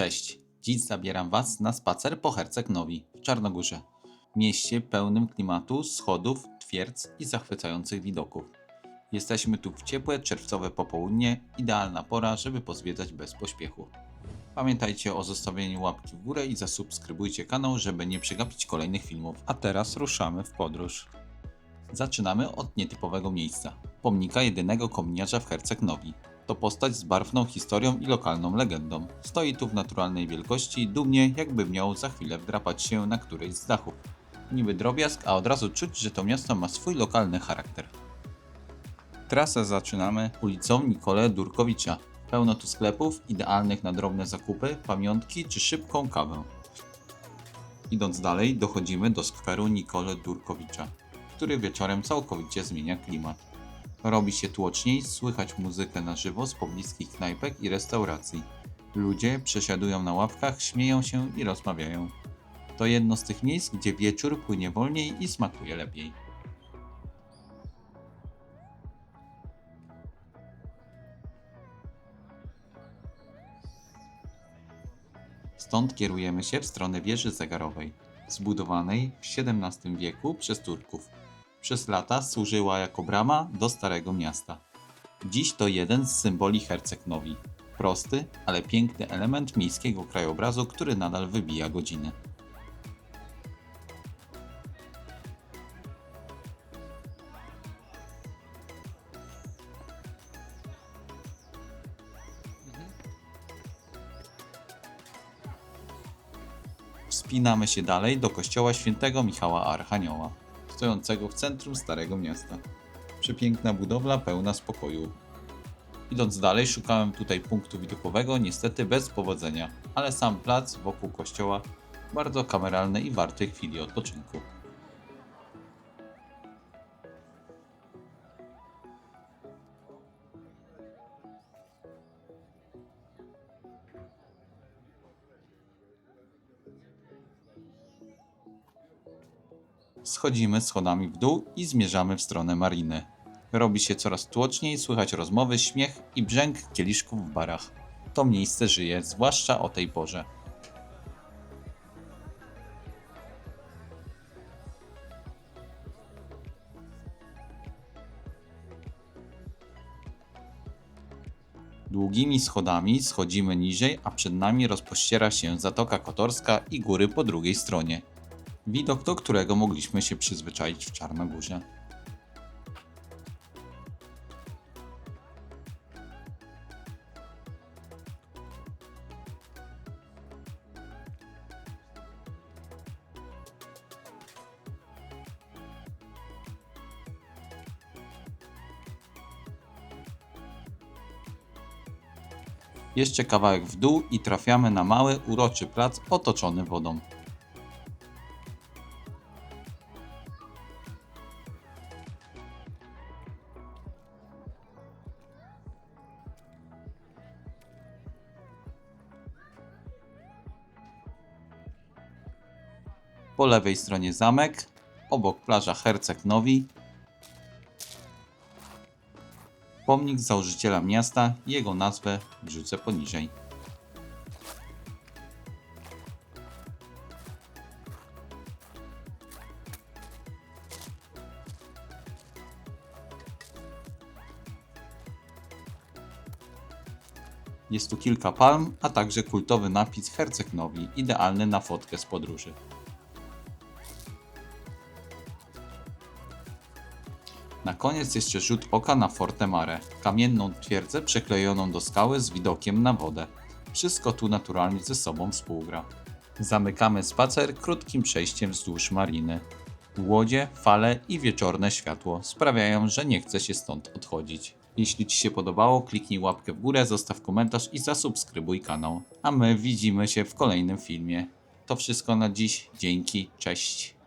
Cześć, dziś zabieram Was na spacer po Herceg Nowi w Czarnogórze. Mieście pełnym klimatu, schodów, twierdz i zachwycających widoków. Jesteśmy tu w ciepłe, czerwcowe popołudnie, idealna pora, żeby pozwiedzać bez pośpiechu. Pamiętajcie o zostawieniu łapki w górę i zasubskrybujcie kanał, żeby nie przegapić kolejnych filmów. A teraz ruszamy w podróż. Zaczynamy od nietypowego miejsca. Pomnika jedynego kominiarza w Herceg Nowi. To postać z barwną historią i lokalną legendą. Stoi tu w naturalnej wielkości, dumnie jakby miał za chwilę wdrapać się na któryś z dachów. Niby drobiazg, a od razu czuć, że to miasto ma swój lokalny charakter. Trasę zaczynamy ulicą Nikole Durkowicza. Pełno tu sklepów, idealnych na drobne zakupy, pamiątki czy szybką kawę. Idąc dalej, dochodzimy do skweru Nikole Durkowicza, który wieczorem całkowicie zmienia klimat. Robi się tłoczniej, słychać muzykę na żywo z pobliskich knajpek i restauracji. Ludzie przesiadują na ławkach, śmieją się i rozmawiają. To jedno z tych miejsc, gdzie wieczór płynie wolniej i smakuje lepiej. Stąd kierujemy się w stronę wieży zegarowej, zbudowanej w XVII wieku przez Turków. Przez lata służyła jako brama do Starego Miasta. Dziś to jeden z symboli Herceg Nowi. Prosty, ale piękny element miejskiego krajobrazu, który nadal wybija godziny. Wspinamy się dalej do kościoła świętego Michała Archanioła, stojącego w centrum Starego Miasta. Przepiękna budowla pełna spokoju. Idąc dalej, szukałem tutaj punktu widokowego, niestety bez powodzenia, ale sam plac wokół kościoła bardzo kameralny i warty chwili odpoczynku. Schodzimy schodami w dół i zmierzamy w stronę mariny. Robi się coraz tłoczniej, słychać rozmowy, śmiech i brzęk kieliszków w barach. To miejsce żyje, zwłaszcza o tej porze. Długimi schodami schodzimy niżej, a przed nami rozpościera się Zatoka Kotorska i góry po drugiej stronie. Widok, do którego mogliśmy się przyzwyczaić w Czarnogórze. Jeszcze kawałek w dół i trafiamy na mały, uroczy plac otoczony wodą. Po lewej stronie zamek, obok plaża Herceg Nowi, pomnik założyciela miasta, jego nazwę wrzucę poniżej. Jest tu kilka palm, a także kultowy napis Herceg Nowi, idealny na fotkę z podróży. Na koniec jeszcze rzut oka na Forte Mare, kamienną twierdzę przyklejoną do skały z widokiem na wodę. Wszystko tu naturalnie ze sobą współgra. Zamykamy spacer krótkim przejściem wzdłuż mariny. Łodzie, fale i wieczorne światło sprawiają, że nie chce się stąd odchodzić. Jeśli Ci się podobało, kliknij łapkę w górę, zostaw komentarz i zasubskrybuj kanał. A my widzimy się w kolejnym filmie. To wszystko na dziś. Dzięki, cześć.